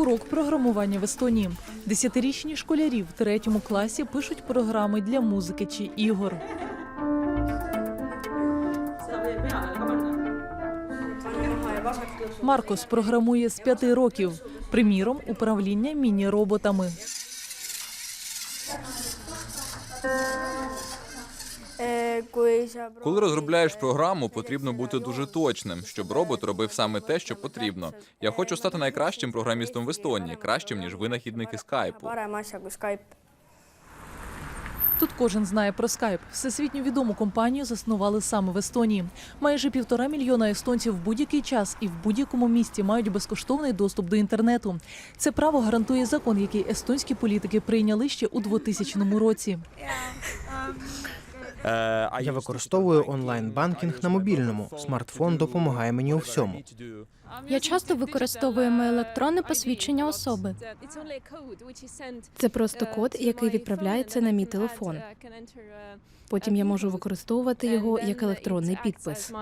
Урок програмування в Естонії. Десятирічні школярі в третьому класі пишуть програми для музики чи ігор. Маркос програмує з п'яти років. Приміром, управління міні-роботами. Коли розробляєш програму, потрібно бути дуже точним, щоб робот робив саме те, що потрібно. Я хочу стати найкращим програмістом в Естонії, кращим ніж винахідники скайпу. Тут кожен знає про скайп. Всесвітньо відому компанію заснували саме в Естонії. Майже півтора мільйона естонців в будь-який час і в будь-якому місті мають безкоштовний доступ до інтернету. Це право гарантує закон, який естонські політики прийняли ще у 2000 році. Я використовую онлайн-банкінг на мобільному. Смартфон допомагає мені у всьому. Я часто використовуємо електронне посвідчення особи. Це просто код, який відправляється на мій телефон. Потім я можу використовувати його як електронний підпис.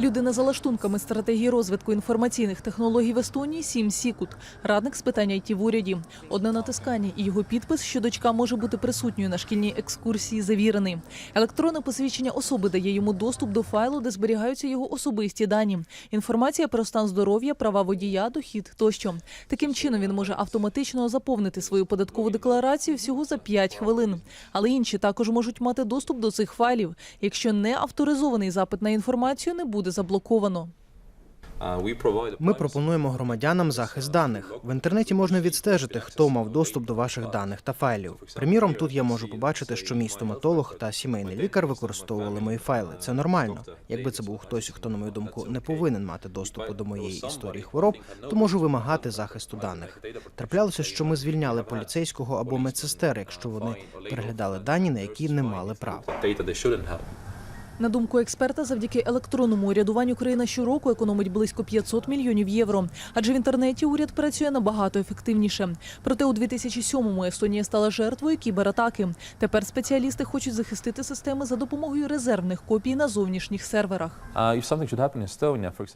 Людина за лаштунками стратегії розвитку інформаційних технологій в Естонії Сім Сікут, радник з питань IT в уряді. Одне натискання і його підпис, що дочка може бути присутньою на шкільній екскурсії, завірений. Електронне посвідчення особи дає йому доступ до файлу, де зберігаються його особисті дані. Інформація про стан здоров'я, права водія, дохід тощо. Таким чином він може автоматично заповнити свою податкову декларацію всього за 5 хвилин. Але інші також можуть мати доступ до цих файлів, якщо не авторизований запит на інформацію не буде заблоковано. Ми пропонуємо громадянам захист даних. В інтернеті можна відстежити, хто мав доступ до ваших даних та файлів. Приміром, тут я можу побачити, що мій стоматолог та сімейний лікар використовували мої файли. Це нормально. Якби це був хтось, хто, на мою думку, не повинен мати доступу до моєї історії хвороб, то можу вимагати захисту даних. Траплялося, що ми звільняли поліцейського або медсестер, якщо вони переглядали дані, на які не мали права. На думку експерта, завдяки електронному урядуванню країна щороку економить близько 500 мільйонів євро. Адже в інтернеті уряд працює набагато ефективніше. Проте у 2007-му Естонія стала жертвою кібератаки. Тепер спеціалісти хочуть захистити системи за допомогою резервних копій на зовнішніх серверах.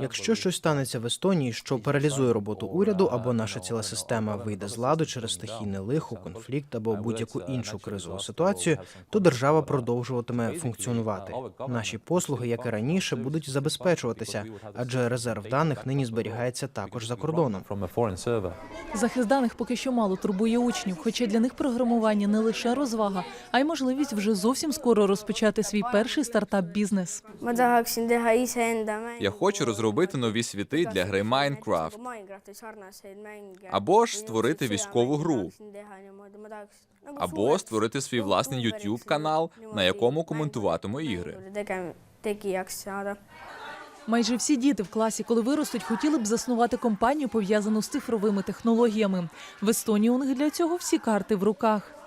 Якщо щось станеться в Естонії, що паралізує роботу уряду, або наша ціла система вийде з ладу через стихійне лихо, конфлікт або будь-яку іншу кризову ситуацію, то держава продовжуватиме функціонувати. Наші послуги, як і раніше, будуть забезпечуватися, адже резерв даних нині зберігається також за кордоном. Захист даних поки що мало турбує учнів, хоча для них програмування не лише розвага, а й можливість вже зовсім скоро розпочати свій перший стартап-бізнес. Я хочу розробити нові світи для гри Майнкрафт. Або ж створити військову гру. Або створити свій власний YouTube канал, на якому коментуватиму ігри. Tegijaks сяда.. Майже всі діти в класі, коли виростуть, хотіли б заснувати компанію, пов'язану з цифровими технологіями. В Естонії у них для цього всі карти в руках.